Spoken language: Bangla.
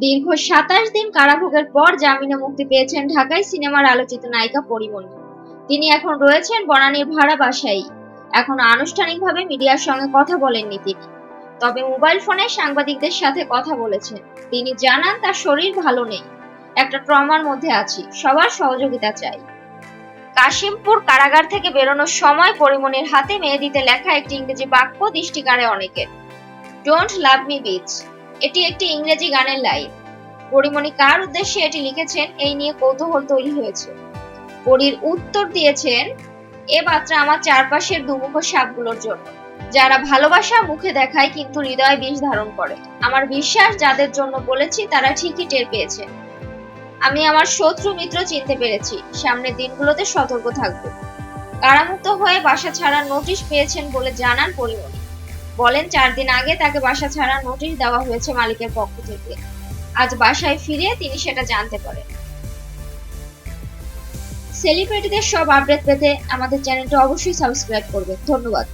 দীর্ঘ সাতাশ দিন কারাভোগের পর জামিনে মুক্তি পেয়েছেন ঢাকায় সিনেমার আলোচিত নায়িকা পরিমণি তিনি এখন রয়েছেন বনানীর ভাড়া বাসায়। এখন আনুষ্ঠানিকভাবে মিডিয়ার সঙ্গে কথা বলেননি তিনি। তবে মোবাইল ফোনে সাংবাদিকদের সাথে কথা বলেছেন। তিনি জানান, তার শরীর ভালো নেই। একটা ট্রমার মধ্যে আছি। সবার সহযোগিতা চাই। কাশিমপুর কারাগার থেকে বেরোনোর সময় পরিমণির হাতে মেহেদিতে লেখা একটি ইংরেজি বাক্য দৃষ্টি কাড়ে অনেকের। ডোন্ট লাভ মি বিচ এটি একটি ইংরেজি গানের লাইন। পরিমণি কার উদ্দেশ্যে এটি লিখেছেন এই নিয়ে কৌতূহল তৈরি হয়েছে। পরীর উত্তর দিয়েছেন, এ বার্তা আমার চারপাশের দুমুখ সাপগুলোর জন্য। যারা ভালোবাসা মুখে দেখায় কিন্তু হৃদয়ে বিষ ধারণ করে। আমার বিশ্বাস যাদের জন্য বলেছি তারা ঠিকই টের পেয়েছে। আমি আমার শত্রু মিত্র চিনতে পেরেছি। সামনের দিনগুলোতে সতর্ক থাকব। কারামুক্ত হয়ে বাসা ছাড়ার নোটিশ পেয়েছেন বলে জানান পরিমণি। বলেন, চার দিন আগে তাকে বাসা ছাড়ার নোটিশ দেওয়া হয়েছে মালিকের পক্ষ থেকে। আজ বাসায় ফিরে তিনি সেটা জানতে পারেন। সেলিব্রিটিদের সব আপডেট পেতে আমাদের চ্যানেলটি অবশ্যই সাবস্ক্রাইব করবে ধন্যবাদ।